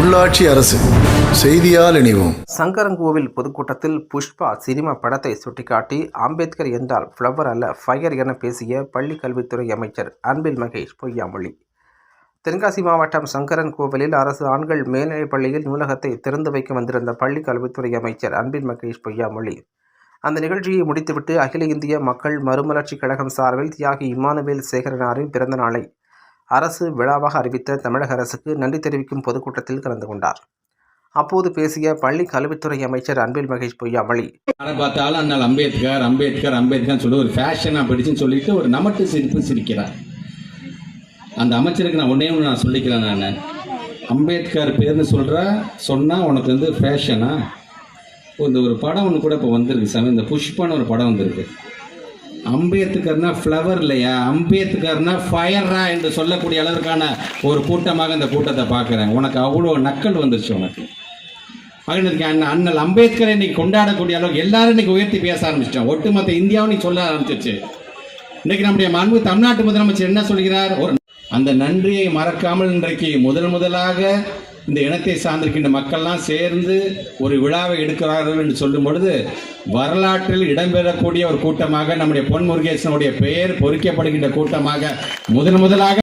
உள்ளாட்சி அரசு. செய்தியால் இணைவோம். சங்கரங்கோவில் பொதுக்கூட்டத்தில் புஷ்பா சினிமா படத்தை சுட்டிக்காட்டி அம்பேத்கர் என்றால் ஃப்ளவர் அல்ல ஃபயர் என பேசிய பள்ளி கல்வித்துறை அமைச்சர் அன்பில் மகேஷ் பொய்யாமொழி. தென்காசி மாவட்டம் சங்கரன் கோவிலில் அரசு ஆண்கள் மேல்நிலைப் பள்ளியில் நூலகத்தை திறந்து வைக்க வந்திருந்த பள்ளி கல்வித்துறை அமைச்சர் அன்பில் மகேஷ் பொய்யாமொழி. அந்த நிகழ்ச்சியை முடித்துவிட்டு அகில இந்திய மக்கள் மறுமலர்ச்சிக் கழகம் சார்பில் தியாகி இமானுவேல் சேகரனாரின் பிறந்த நாளை அரசு விழாவாக அறிவித்த தமிழக அரசுக்கு நன்றி தெரிவிக்கும் பொதுக்கூட்டத்தில் கலந்து கொண்டார். அப்போது பேசிய பள்ளி கல்வித்துறை அமைச்சர் அன்பில் மகேஷ் பொய்யாமொழி யாரை பார்த்தாலும் அண்ணல் அம்பேத்கர் அம்பேத்கர் அம்பேத்கர் சொல்லி ஒரு ஃபேஷனாக பிடிச்சுன்னு சொல்லிட்டு ஒரு நமட்டு சிரிப்பு சிரிக்கிறார். அந்த அமைச்சருக்கு நான் ஒன்றே ஒன்று நான் சொல்லிக்கிறேன் நான். அம்பேத்கர் பேர்னு சொல்கிற சொன்னால் உனக்கு வந்து ஃபேஷனா இந்த ஒரு படம் ஒன்று கூட இப்போ வந்திருக்கு சாமி. இந்த புஷ்பான ஒரு படம் வந்திருக்கு. அம்பேத்கர்னா ஃப்ளவர் இல்லையா? அம்பேத்கர்னா ஃபயரா என்று சொல்லக்கூடிய அளவிற்கான ஒரு கூட்டமாக இந்த கூட்டத்தை பார்க்குறேன் உனக்கு அவ்வளோ நக்கல் வந்துருச்சு உனக்கு. மகனுக்கு அண்ணன் அண்ணல் அம்பேத்கரை இன்னைக்கு கொண்டாடக்கூடிய அளவுக்கு எல்லாரும் இன்னைக்கு உயர்த்தி பேச ஆரம்பிச்சிட்டோம் ஒட்டுமொத்த இந்தியாவும் நீ சொல்ல ஆரம்பிச்சிச்சு இன்னைக்கு நம்முடைய மாண்பு தமிழ்நாட்டு முதலமைச்சர் என்ன சொல்கிறார்? ஒரு அந்த நன்றியை மறக்காமல் இன்றைக்கு முதல் முதலாக இந்த இனத்தை சார்ந்திருக்கின்ற மக்கள்லாம் சேர்ந்து ஒரு விழாவை எடுக்கிறார்கள் என்று சொல்லும் பொழுது வரலாற்றில் இடம்பெறக்கூடிய ஒரு கூட்டமாக நம்முடைய பொன் முருகேசனுடைய பெயர் பொறிக்கப்படுகின்ற கூட்டமாக முதன் முதலாக